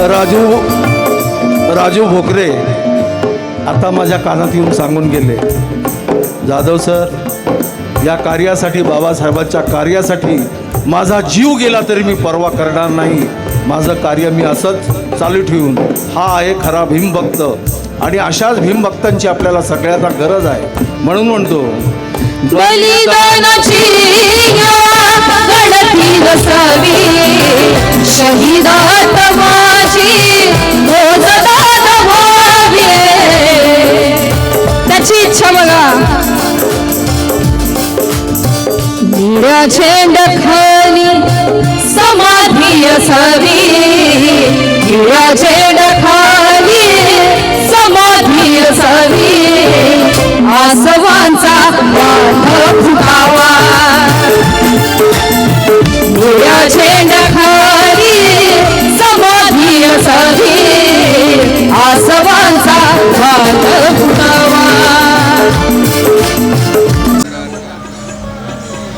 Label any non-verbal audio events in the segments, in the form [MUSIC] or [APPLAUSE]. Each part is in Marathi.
राजू राजू भोकरे आता माझ्या कानात येऊन सांगून गेले. जाधव सर या कार्यासाठी बाबासाहेबांच्या कार्यासाठी माझा जीव गेला तरी मी पर्वा करणार नाही. माझं कार्य मी असंच चालू ठेवून हा आहे खरा भीमभक्त. आणि अशाच भीमभक्तांची आपल्याला सगळ्यांना गरज आहे. म्हणून म्हणतो बलिदानाची गणती नसावी शहीदात माझी मोजदात व्हावे. त्याची इच्छा बघा. निळ्या झेंडखाली समाधी असावी. निळ्या झेंडखाली समाधी असावी. आसवा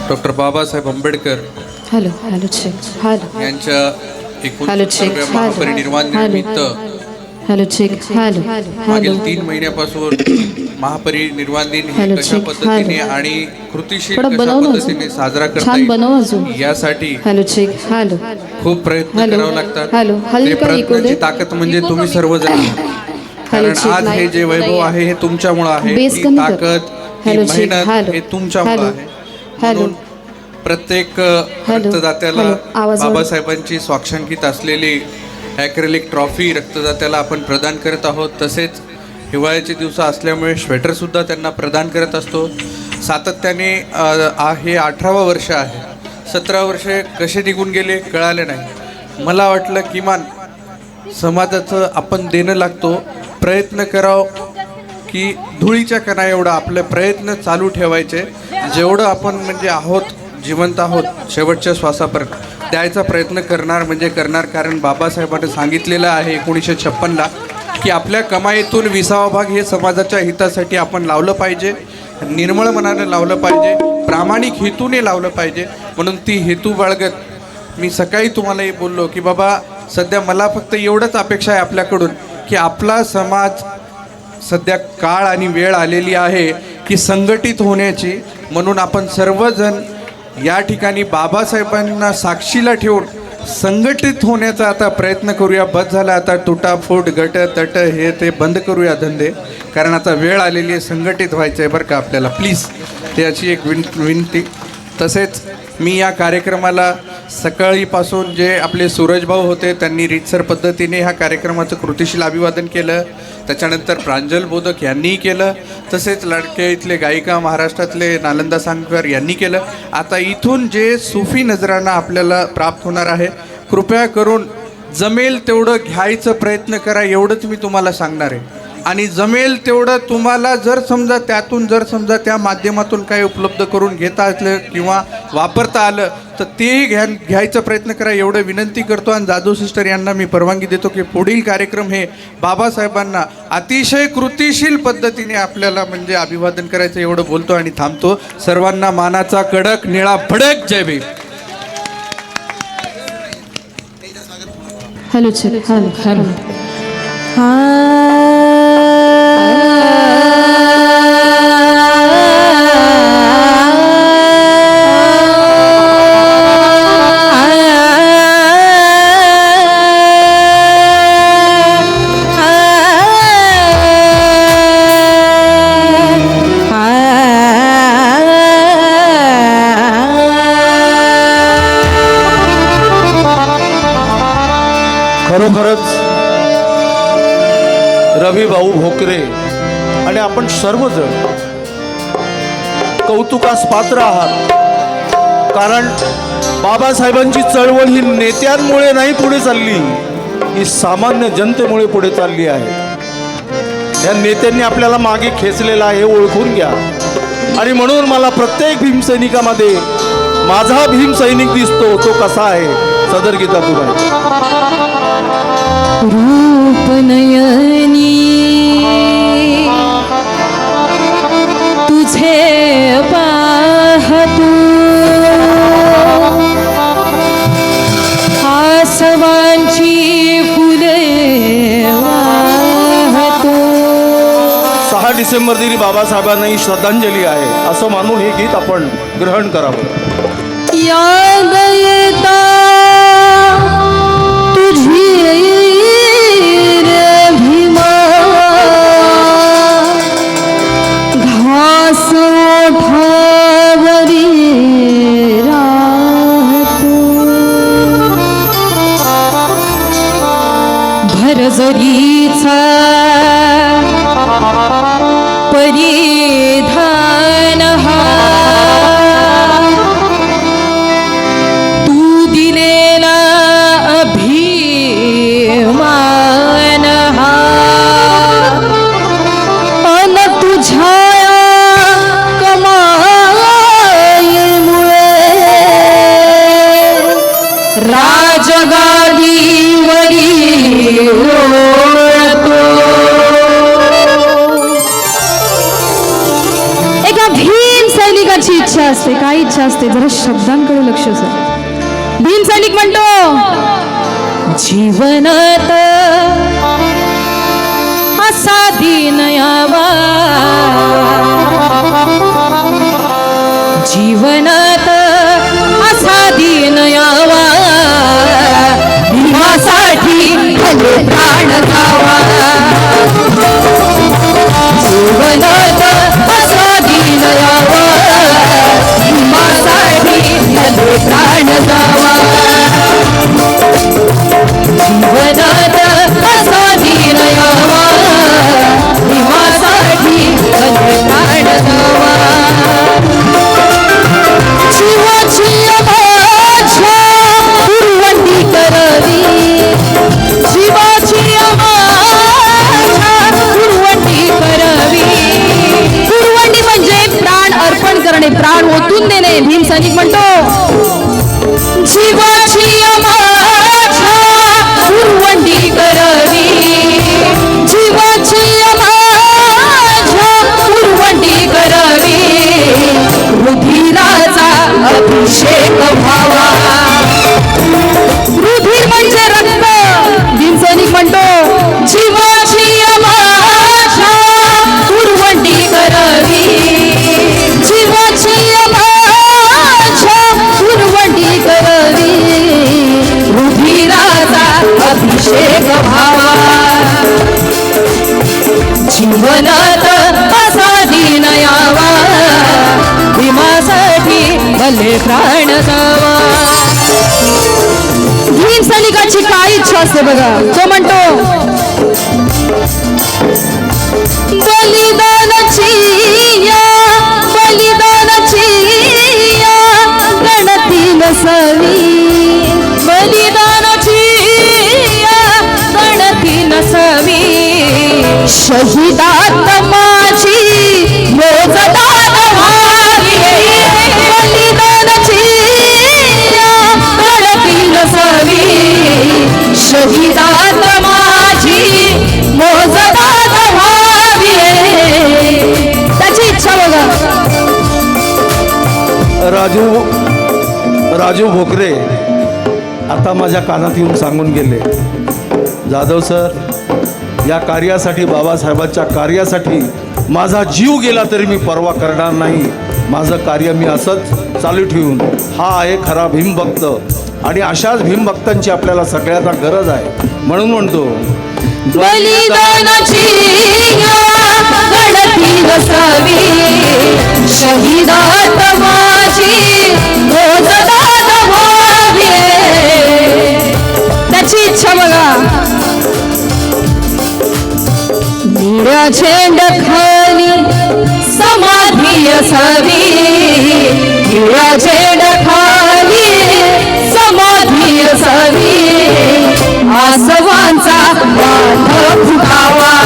doctor Babasaheb Ambedkar hello hello check hello यांच्या हॅलो चेक एकोणीसाव्या महापरिनिर्वाण निमित्त हॅलो चेक हॅलो मागील तीन महिन्यापासून महापरिनिर्वाण दिन कशा. पद्धतीने. आणि कृतीशील कशा पद्धतीने. साजरा करता. येईल यासाठी हॅलो चेक हॅलो खूप प्रयत्न. करावे लागतात प्रयत्नांची. ताकद म्हणजे तुम्ही सर्वजण [LAUGHS] कारण. आज हे जे वैभव. आहे हे तुमच्यामुळे आहे. ताकद ही. मेहनत. हे तुमच्यामुळे. आहे. म्हणून प्रत्येक. रक्तदात्याला. बाबासाहेबांची स्वाक्षांकित असलेली ॲक्रेलिक ट्रॉफी रक्तदात्याला आपण प्रदान करत आहोत तसेच हिवाळ्याचे दिवस असल्यामुळे स्वेटर सुद्धा त्यांना प्रदान करत असतो सातत्याने हे अठरावं वर्ष आहे सतरा वर्षे कसे निघून गेले कळाले नाही मला वाटलं किमान समाजाचं आपण देणं लागतो प्रयत्न करावं की धुळीच्या कणा एवढं आपले प्रयत्न चालू ठेवायचे. जेवढं आपण म्हणजे आहोत जिवंत आहोत शेवटच्या श्वासापर्यंत द्यायचा प्रयत्न करणार म्हणजे करणार. कारण बाबासाहेबांनी सांगितलेलं आहे एकोणीसशे छप्पनला की आपल्या कमाईतून विसावा भाग हे समाजाच्या हितासाठी आपण लावलं पाहिजे. निर्मळ मनाने लावलं पाहिजे. प्रामाणिक हेतूने लावलं पाहिजे. म्हणून ती हेतू बाळगत. मी सकाळी तुम्हालाही बोललो की बाबा सध्या मला फक्त एवढंच अपेक्षा आहे आपल्याकडून. की आपला समाज सध्या काळ आणि वेळ आलेली आहे की संघटित होण्याची. म्हणून आपण सर्वजण या ठिकाणी बाबासाहेबांना साक्षीला ठेवून संघटित होण्याचा आता प्रयत्न करूया. बस झाला आता तुटाफूट गट तट हे ते बंद करूया धंदे. कारण आता वेळ आलेली आहे संघटित व्हायचं आहे बरं का आपल्याला. प्लीज त्याची एक विन विनंती. तसेच मी या कार्यक्रमाला सकाळीपासून जे आपले सूरजभाऊ होते त्यांनी रीतसर पद्धतीने ह्या कार्यक्रमाचं कृतीशील अभिवादन केलं. त्याच्यानंतर प्रांजल बोधक यांनीही केलं. तसेच लडके इथले गायिका महाराष्ट्रातले नालंदा सांगकर यांनी केलं. आता इथून जे सुफी नजराना आपल्याला प्राप्त होणार आहे कृपया करून जमेल तेवढं घ्यायचं प्रयत्न करा एवढंच मी तुम्हाला सांगणार आहे. आणि जमेल तेवढं तुम्हाला जर समजा त्यातून जर समजा त्या माध्यमातून काही उपलब्ध करून घेता असलं किंवा वापरता आलं तर तेही घ्या घ्यायचा प्रयत्न करा. एवढं विनंती करतो आणि जाधव सिस्टर यांना मी परवानगी देतो की पुढील कार्यक्रम हे बाबासाहेबांना अतिशय कृतीशील पद्धतीने आपल्याला म्हणजे अभिवादन करायचं एवढं बोलतो आणि थांबतो. सर्वांना मानाचा कडक निळा भडक जय Bhim. Hello check hello hello. खरोखरच रवी भाऊ भोकरे आणि आपण सर्वजण कौतुकास पात्र आहात. कारण बाबासाहेबांची चळवळ ही नेत्यांमुळे नाही पुढे चालली ही सामान्य जनतेमुळे पुढे चालली आहे. या नेत्यांनी आपल्याला मागे खेचलेलं आहे हे ओळखून घ्या. आणि म्हणून मला प्रत्येक भीमसैनिकामध्ये माझा भीमसैनिक दिसतो तो कसा आहे? सदर गीतातून आहे. रूपनयनी। तुझे पाहतो। आसवांची फुले वाहतो। सहा डिसेंबर दिली बाबासाहेबांना श्रद्धांजली आहे. असं मानून हे गीत आपण ग्रहण करावं. या নজরি असते असते जरा शब्दांकडे लक्ष असं भीम सैनिक म्हणतो जीवनात असा दिन यावा. विश्वास आहे बघा. तो म्हणतो बलिदानाची बलिदानाची गणती नसावी बलिदानाची गणती नसावी शहिदात माझी मोजदात व्हावी त्याची इच्छा बघा. राजू राजू भोकरे आता माझ्या कानात येऊन सांगून गेले. जाधव सर या कार्यासाठी बाबासाहेबांच्या कार्यासाठी माझा जीव गेला तरी मी परवा करणार नाही. माझं कार्य मी असंच चालू ठेवून हा आहे खरा भीमभक्त. आणि अशाच भीमभक्तांची आपल्याला सगळ्याचा गरज आहे. म्हणून म्हणतो त्याची इच्छा बघा. निळ्या झेंड खाली समाधी असावी. निळ्या झेंड समाधी आसवांचा वाट फुटावा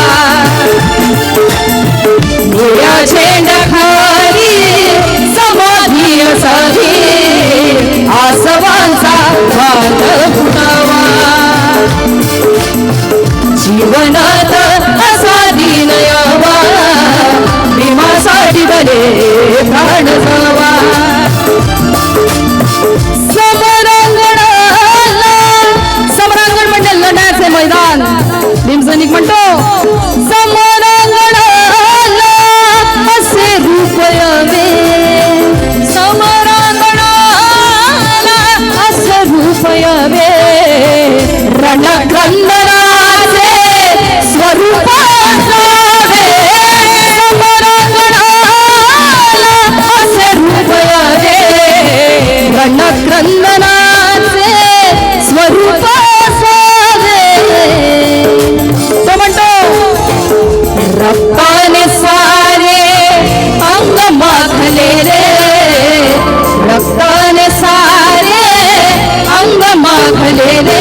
झालेले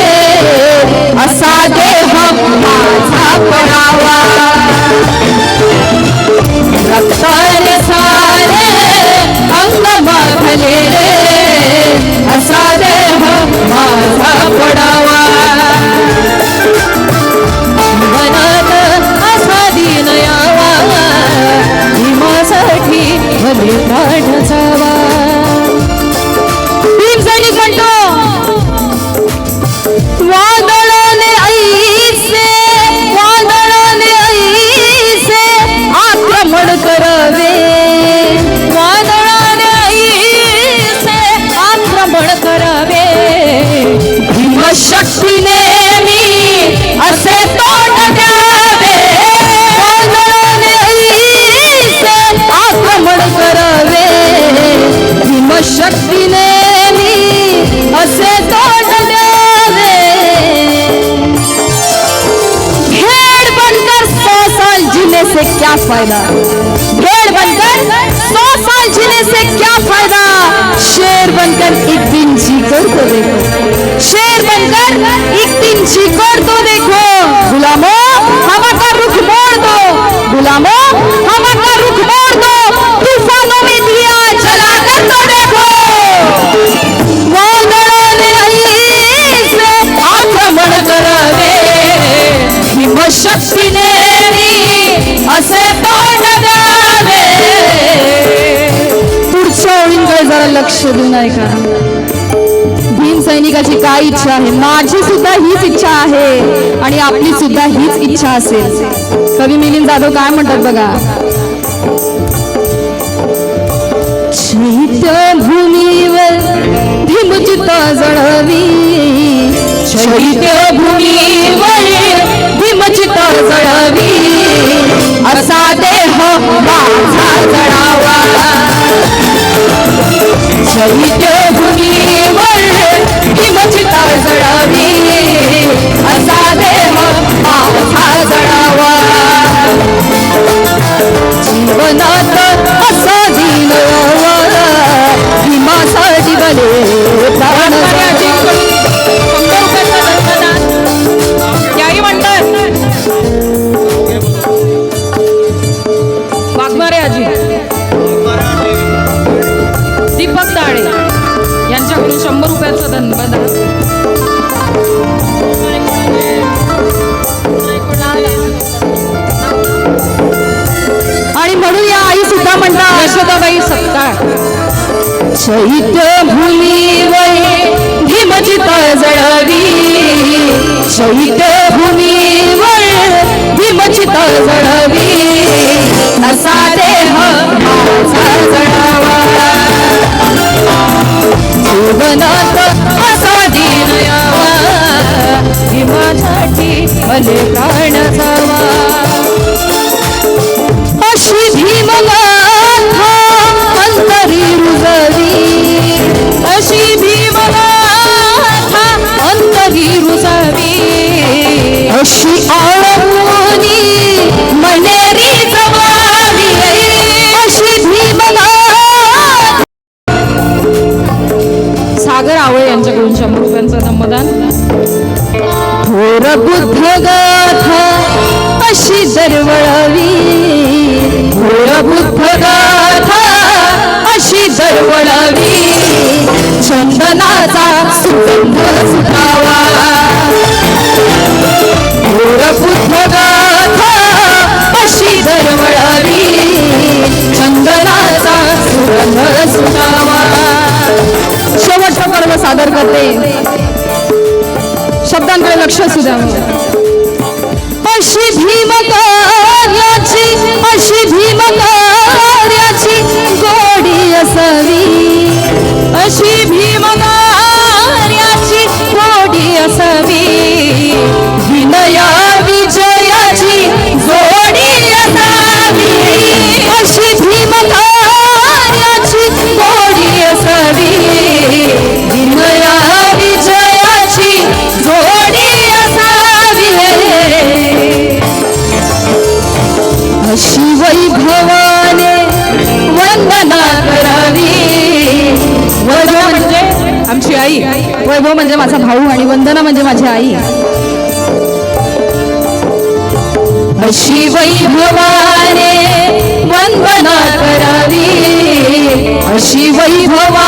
असा देह माझा पडावा. रक्ताने सारे अंग माखलेले असा देह माझा पडावा. मनात असा दिन यावा भीमासाठी भले प्राण जावा. भीम सैनिक म्हणतो क्या फायदा. भेड़ बनकर सौ साल जीने से क्या फायदा? शेर बनकर एक दिन जीकर तो देखो। शेर बनकर एक दिन जीकर तो देखो। लक्ष देऊन ऐका भीम सैनिकाची काय इच्छा आहे? माझी सुद्धा हीच इच्छा आहे आणि आपली सुद्धा हीच इच्छा असेल. कवी मिलिंद जाधव काय म्हणतात बघा? भूमीवर भीमचिता जळवी. चैत्य भूमीवर भीमचिता जळवी. असा देह माझा जळावा चैत्य भूमीवर भीमचिता जळवी असा শহীদ पर्व शब्दांकडे लक्ष असू द्यावं माझा भाऊ आणि वंदना म्हणजे माझी आई. अशी वैभवाने वंदना करावी. अशी वैभवा